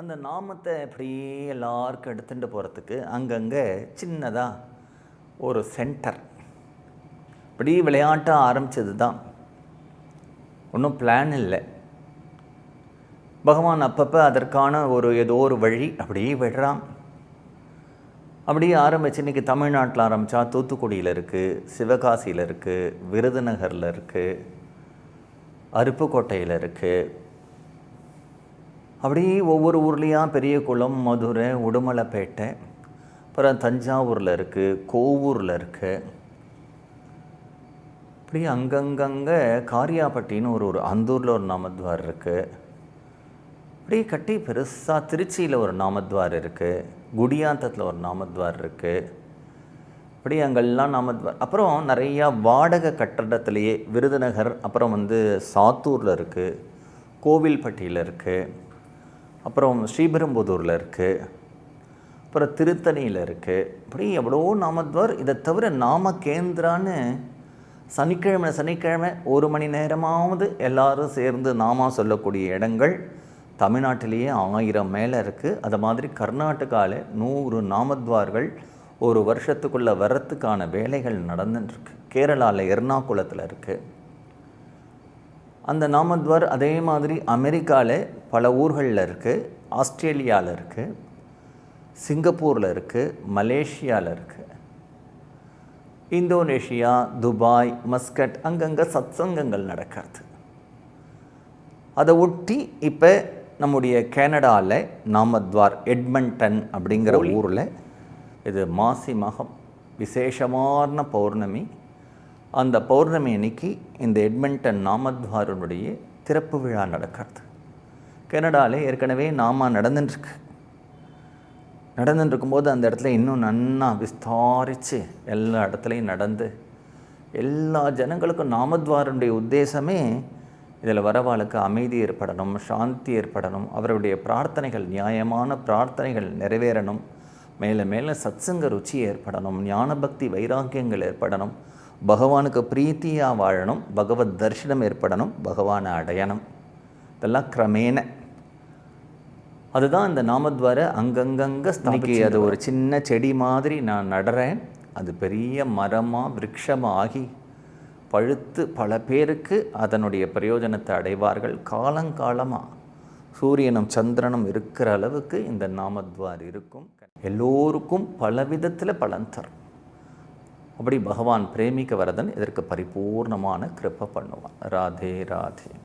அந்த நாமத்தை அப்படியே எல்லாருக்கும் எடுத்துகிட்டு போகிறதுக்கு அங்கங்கே சின்னதாக ஒரு சென்டர். இப்படி விளையாட்டாக ஆரம்பித்தது தான் ஒன்றும் பிளான் இல்லை. பகவான் அப்பப்போ அதற்கான ஒரு ஏதோ ஒரு வழி அப்படியே விடுறான். அப்படியே ஆரம்பிச்சு இன்றைக்கி தமிழ்நாட்டில் ஆரம்பித்தா தூத்துக்குடியில் இருக்குது சிவகாசியில் இருக்குது விருதுநகரில் இருக்குது அருப்புக்கோட்டையில் இருக்குது அப்படியே ஒவ்வொரு ஊர்லேயும் பெரிய குளம் மதுரை உடுமலைப்பேட்டை அப்புறம் தஞ்சாவூரில் இருக்குது கோவூரில் இருக்குது இப்படி அங்கங்கங்கே காரியாப்பட்டின்னு ஒரு ஒரு அந்தூரில் ஒரு நாமத்வார் இருக்குது அப்படியே கட்டி பெருசாக திருச்சியில் ஒரு நாமத்வார் இருக்குது குடியாத்தத்தில் ஒரு நாமத்வார் இருக்குது இப்படி அங்கெல்லாம் நாமத்வார். அப்புறம் நிறையா வாடகை கட்டடத்துலேயே விருதுநகர் அப்புறம் வந்து சாத்தூரில் இருக்குது கோவில்பட்டியில் இருக்குது அப்புறம் ஸ்ரீபெரும்புதூரில் இருக்குது அப்புறம் திருத்தணியில் இருக்குது இப்படி எவ்வளோ நாமத்வார் இதை தவிர நாம கேந்திரான்னு சனிக்கிழமை சனிக்கிழமை ஒரு மணி நேரமாவது எல்லாரும் சேர்ந்து நாமா சொல்லக்கூடிய இடங்கள் தமிழ்நாட்டிலேயே ஆயிரம் மேலே இருக்குது அது மாதிரி கர்நாடகாவில் நூறு நாமத்வார்கள் ஒரு வருஷத்துக்குள்ளே வர்றதுக்கான வேலைகள் நடந்துட்டுருக்கு கேரளாவில் எர்ணாகுளத்தில் இருக்குது அந்த நாமத்வார் அதே மாதிரி அமெரிக்காவில் பல ஊர்களில் இருக்குது ஆஸ்திரேலியாவில் இருக்குது சிங்கப்பூரில் இருக்குது மலேசியாவில் இருக்குது இந்தோனேஷியா துபாய் மஸ்கட் அங்கங்கே சத்சங்கங்கள் நடக்கிறது. அதை ஒட்டி இப்போ நம்முடைய கனடாவில் நாமத்வார் எட்மண்டன் அப்படிங்கிற ஊரில் இது மாசி மகம் விசேஷமான பௌர்ணமி அந்த பௌர்ணமி அன்னைக்கு இந்த எட்மண்டன் நாமத்வாரனுடைய திறப்பு விழா நடக்கிறது. கனடாவில் ஏற்கனவே நாமா நடந்துட்டுருக்கு நடந்துட்டுருக்கும்போது அந்த இடத்துல இன்னும் நன்னா விஸ்தாரித்து எல்லா இடத்துலையும் நடந்து எல்லா ஜனங்களுக்கும் நாமத்வாரனுடைய உத்தேசமே இதில் வரவாளுக்கு அமைதி ஏற்படணும் சாந்தி ஏற்படணும் அவருடைய பிரார்த்தனைகள் நியாயமான பிரார்த்தனைகள் நிறைவேறணும் மேலே மேலே சத்சங்க ருச்சி ஏற்படணும் ஞான பக்தி வைராக்கியங்கள் ஏற்படணும் பகவானுக்கு பிரீத்தியாக வாழணும் பகவத் தர்ஷனம் ஏற்படணும் பகவானை அடையணும். இதெல்லாம் கிரமேண. அதுதான் இந்த நாமத்வார அங்கங்கங்க ஸ்தானிக்கு அது ஒரு சின்ன செடி மாதிரி நான் நடுறேன். அது பெரிய மரமாக விரக்ஷமாக ஆகி பழுத்து பல பேருக்கு அதனுடைய பிரயோஜனத்தை அடைவார்கள். காலங்காலமாக சூரியனும் சந்திரனும் இருக்கிற அளவுக்கு இந்த நாமத்வார் இருக்கும். எல்லோருக்கும் பல விதத்தில் பலன் தரும். அப்படி பகவான் பிரேமிக்க வரதன் இதற்கு பரிபூர்ணமான கிருப்பை பண்ணுவான். ராதே ராதே.